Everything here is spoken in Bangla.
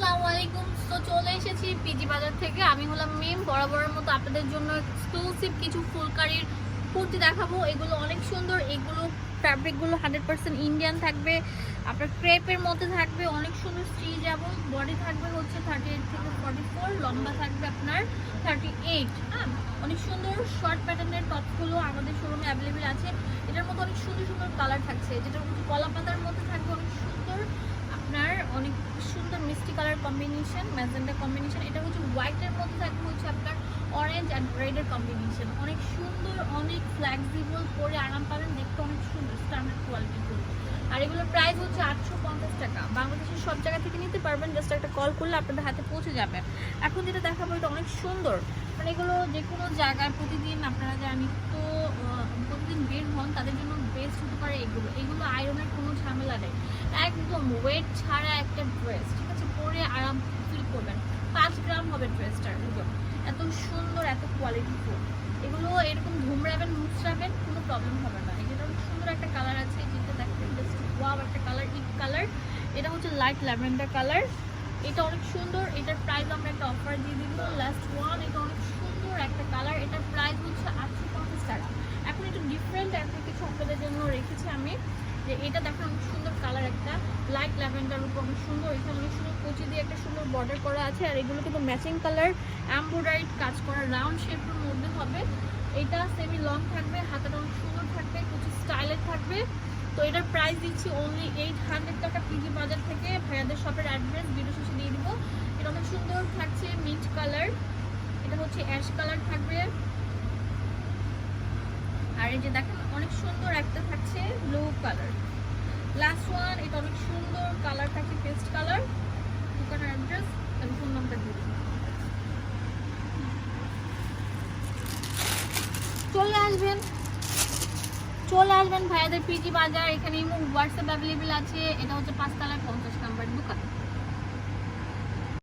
আসসালামু আলাইকুম। তো চলে এসেছি পিজি বাজার থেকে। আমি হলাম মিম, বরাবরের মতো আপনাদের জন্য এক্সক্লুসিভ কিছু ফুলকারির কুর্তি দেখাবো। এগুলো অনেক সুন্দর। এগুলো ফ্যাব্রিকগুলো হান্ড্রেড পার্সেন্ট ইন্ডিয়ান থাকবে। আপনার ক্রেপের মধ্যে থাকবে অনেক সুন্দর স্টিচ এবং বডি থাকবে হচ্ছে থার্টি এইট থেকে ফর্টি ফোর লম্বা থাকবে আপনার থার্টি এইট হ্যাঁ অনেক সুন্দর শর্ট প্যাটার্নের টপগুলো আমাদের শোরুমে অ্যাভেলেবেল আছে। এটার মধ্যে অনেক সুন্দর সুন্দর কালার থাকছে। যেটা হচ্ছে কলা পাতার মধ্যে থাকবে অনেক সুন্দর আপনার মিষ্টি কালার কম্বিনেশন ম্যাজেন্ডা কম্বিনেশন এটা হচ্ছে হোয়াইটের মধ্যে থাকবে হচ্ছে আপনার অরেঞ্জ অ্যান্ড রেডের কম্বিনেশন অনেক সুন্দর, অনেক ফ্লেক্সিবল পরে আরাম পাবেন, দেখতে অনেক সুন্দর স্ট্যান্ডার্ড কোয়ালিটির ফুল। আর এগুলোর প্রাইস হচ্ছে আটশো পঞ্চাশ টাকা। বাংলাদেশের সব জায়গা থেকে নিতে পারবেন জাস্ট একটা কল করলে আপনাদের হাতে পৌঁছে যাবে। এখন যেটা দেখাবো, এটা অনেক সুন্দর। মানে এগুলো যে কোনো জায়গায় প্রতিদিন আপনারা যারা নিত্য প্রতিদিন বের হন, তাদের জন্য বেস্ট হতে পারে এগুলো। এগুলো আয়রনের কোনো ঝামেলা নেই। একদম ওয়েট ছাড়া একটা ড্রেস ঠিক আছে? পরে আরাম ফিল করবেন। পাঁচ গ্রাম হবে ড্রেসটার ওজন এত সুন্দর, এত কোয়ালিটি ফুল এগুলো এরকম ধুমরাবেন মুচড়াবেন, কোনো প্রবলেম হবে না। এটা অনেক সুন্দর একটা কালার আছে যেটা জাস্ট ওয়াও একটা কালার ইট কালার এটা হচ্ছে লাইট ল্যাভেন্ডার কালার এটা অনেক সুন্দর, এটার প্রাইস আমরা একটা অফার দিয়ে দিব। লাস্ট ওয়ান এটা অনেক সুন্দর একটা কালার এটার প্রাইস হচ্ছে আটশো পঞ্চাশ টাকা এখন একটু ডিফারেন্ট একটা কিছু আপনাদের জন্য রেখেছি আমি যে এটা দেখেন অনেক সুন্দর কালার একটা লাইট ল্যাভেন্ডার উপর অনেক সুন্দর, এখানে অনেক সুন্দর কুচি দিয়ে একটা সুন্দর বর্ডার করা আছে, আর এগুলো কিন্তু ম্যাচিং কালার এমব্রয়ডারিড কাজ করা রাউন্ড শেপের মধ্যে হবে। এটা সেমি লং থাকবে, হাতাটা অনেক সুন্দর থাকবে কুচি স্টাইলের থাকবে। তো এটার প্রাইস দিচ্ছি অনলি এইট হান্ড্রেড টাকা পিজি বাজার থেকে। ভাইয়াদের শপের অ্যাড্রেস ভিডিও শেষে দিয়ে দিব। এটা অনেক সুন্দর থাকছে মিন্ট কালার এটা হচ্ছে অ্যাশ কালার থাকবে। আর এই যে দেখেন, অনেক সুন্দর একটা থাকছে ব্লু কালার লাস্ট ওয়ান এটা অনেক সুন্দর কালার থাকছে পেস্ট কালার দোকানের অ্যাড্রেস এবং ফোন নাম্বার দিয়ে দিন। আসবেন? চলে আসবেন ভাইয়াদের পিজি বাজার এখানে হোয়াটসঅ্যাপ অ্যাভেলেবেল আছে। এটা হচ্ছে পাঁচতলায় পঞ্চাশ নাম্বার দোকান।